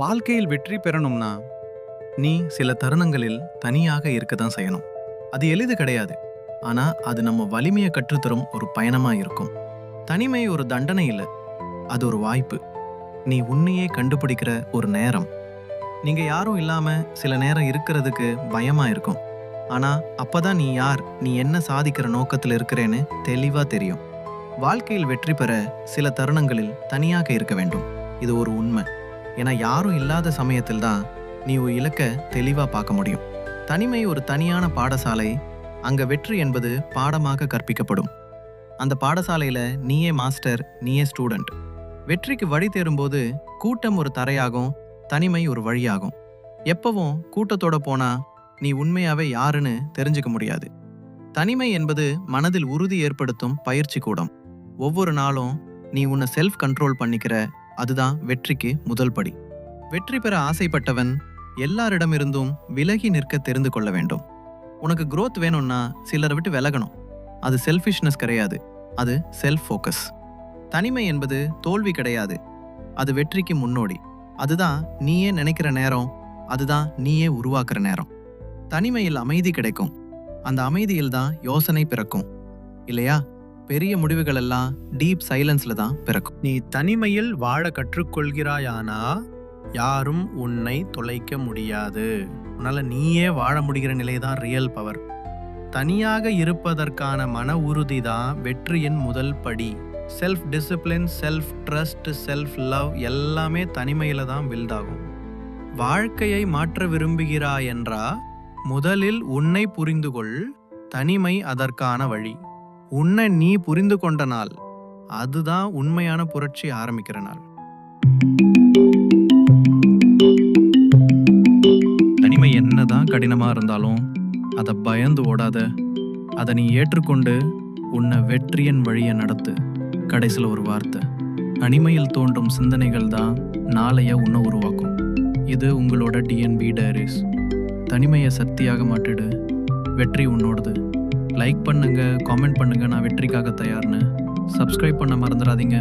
வாழ்க்கையில் வெற்றி பெறணும்னா நீ சில தருணங்களில் தனியாக இருக்க தான் செய்யணும். அது எளிது கிடையாது. ஆனால் அது நம்ம வலிமையை கற்றுத்தரும் ஒரு பயணமாக இருக்கும். தனிமை ஒரு தண்டனை இல்லை. அது ஒரு வாய்ப்பு. நீ உன்னையே கண்டுபிடிக்கிற ஒரு நேரம். நீங்கள் யாரும் இல்லாமல் சில நேரம் இருக்கிறதுக்கு பயமாக இருக்கும். ஆனால் அப்போ தான் நீ யார் நீ என்ன சாதிக்கிற நோக்கத்தில் இருக்கிறேன்னு தெளிவாக தெரியும். வாழ்க்கையில் வெற்றி பெற சில தருணங்களில் தனியாக இருக்க வேண்டும். இது ஒரு உண்மை. ஏன்னா யாரும் இல்லாத சமயத்தில் தான் நீ ஒரு இலக்கை தெளிவாக பார்க்க முடியும். தனிமை ஒரு தனியான பாடசாலை. அங்கே வெற்றி என்பது பாடமாக கற்பிக்கப்படும். அந்த பாடசாலையில நீயே மாஸ்டர் நீயே ஸ்டூடெண்ட். வெற்றிக்கு வழி தேரும்போது கூட்டம் ஒரு தரையாகும் தனிமை ஒரு வழியாகும். எப்பவும் கூட்டத்தோட போனா நீ உண்மையாவே யாருன்னு தெரிஞ்சுக்க முடியாது. தனிமை என்பது மனதில் உறுதி ஏற்படுத்தும் பயிற்சி கூடம். ஒவ்வொரு நாளும் நீ உன்னை செல்ஃப் கண்ட்ரோல் பண்ணிக்கிற அதுதான் வெற்றிக்கு முதல் படி. வெற்றி பெற ஆசைப்பட்டவன் எல்லாரிடமிருந்தும் விலகி நிற்க தெரிந்து கொள்ள வேண்டும். உனக்கு குரோத் வேணும்னா சிலரை விட்டு விலகணும். அது செல்ஃபிஷ்னஸ் கிடையாது. அது செல்ஃப் ஃபோக்கஸ் தனிமை என்பது தோல்வி கிடையாது. அது வெற்றிக்கு முன்னோடி. அதுதான் நீயே நினைக்கிற நேரம். அதுதான் நீயே உருவாக்குற நேரம். தனிமையில் அமைதி கிடைக்கும். அந்த அமைதியில் தான் யோசனை பிறக்கும். இல்லையா? பெரிய முடிவுகள் எல்லாம் டீப் சைலன்ஸ்ல தான் பிறக்கும். நீ தனிமையில் வாழ கற்றுக்கொள்கிறாயானா? யாரும் உன்னை தொலைக்க முடியாது. உன்னால நீயே வாழ முடிகிற நிலை தான் ரியல் பவர் தனியாக இருப்பதற்கான மன உறுதி தான் வெற்றியின் முதல் படி. Self discipline self trust self love எல்லாமே தனிமையில தான் பில்ட் ஆகும். வாழ்க்கையை மாற்ற விரும்புகிறாய் என்றா முதலில் உன்னை புரிந்துகொள். தனிமை அதற்கான வழி. உன்னை நீ புரிந்து கொண்ட நாள் அதுதான் உண்மையான புரட்சி ஆரம்பிக்கிற நாள். தனிமை என்னதான் கடினமா இருந்தாலும் அதை பயந்து ஓடாத. அதை நீ ஏற்றுக்கொண்டு உன்னை வெற்றியின் வழியை நடத்து. கடைசியில் ஒரு வார்த்தை தனிமையில் தோன்றும் சிந்தனைகள் தான் நாளைய உன்னை உருவாக்கும். இது உங்களோட டிஎன்பி டைரிஸ் தனிமையை சக்தியாக மாட்டிடு வெற்றி உன்னோடது. லைக் பண்ணுங்கள் காமெண்ட் பண்ணுங்கள் நான் வெற்றிக்காக தயார்னு. சப்ஸ்கிரைப் பண்ண மறந்துடாதீங்க.